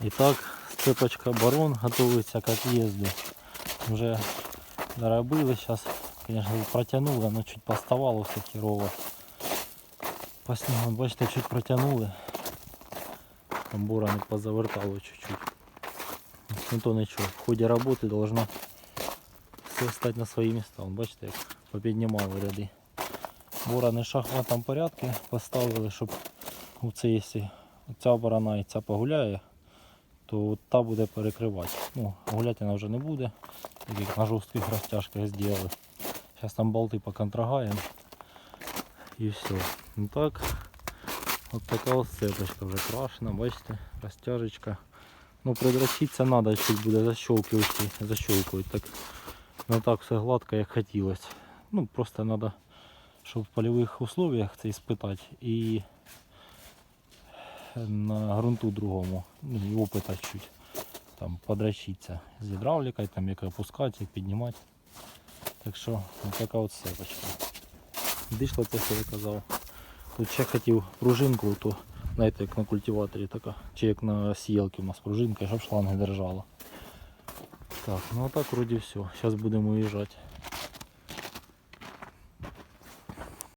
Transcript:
І так, цепочка барон готується к отъезду. Вже доробили, зараз, конечно, протягнули, но чуть поставало все херово. По снігу, бачите, чуть протягнули. Там бура не позавертало чуть-чуть. Ну то нічого, в ході роботи должно все стати на свої місця. Бачите, як попіднімали ряди. Борони в шахматному порядку поставили, щоб оце, якщо ця борона і ця погуляє, то та буде перекривати. Ну, гуляти вона вже не буде, так як на жорстких розтяжках зробили. Зараз там болти поконтрагаємо і все. Ну так, от така ось цепочка вже крашена, бачите, розтяжечка. Ну придрочитися треба, чуть буде защелкивати, защелкивать. Так, не так все гладко, як хотілося. Ну просто треба, щоб в польових условиях це іспитати і на ґрунту другому, ну і опита чуть. Там подрочитися з гідравлікою, там як опускати, як піднімати. Так що така от сепочка. Дишло це, що я казав. Тут ще хотів пружинку, то знаєте, як на культиваторі така, чи як на сіялці у нас пружинка, щоб шланги держала. Так, ну а так вроді все. Зараз будемо уїжджати.